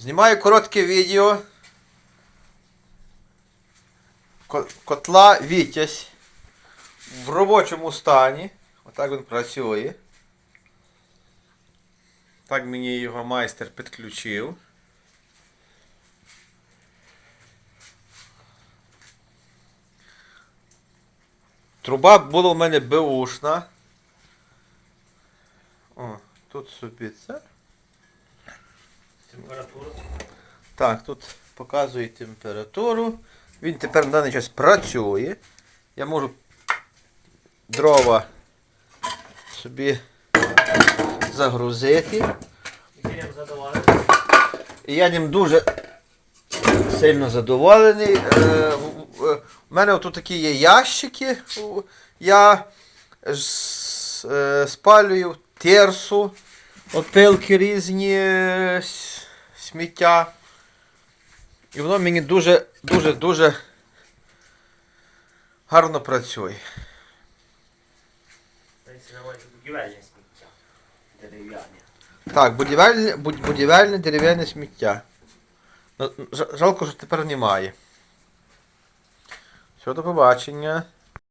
Знімаю коротке відео. Котла Вітязь в робочому стані. Отак він працює. Так мені його майстер підключив. Труба була у мене беушна. О, тут собі це. Температура. Так, тут показує температуру. Він тепер на даний час працює. Я можу дрова собі загрузити. І я ним дуже сильно задоволений. Е, в- в- У мене тут такі є ящики. Я е, спалюю терсу, опилки різні, е, сміття. І воно мені дуже, дуже, дуже гарно працює. Так, будівельне, будівельне дерев'яне сміття. Ну, Жалко, що тепер немає. Все, до побачення.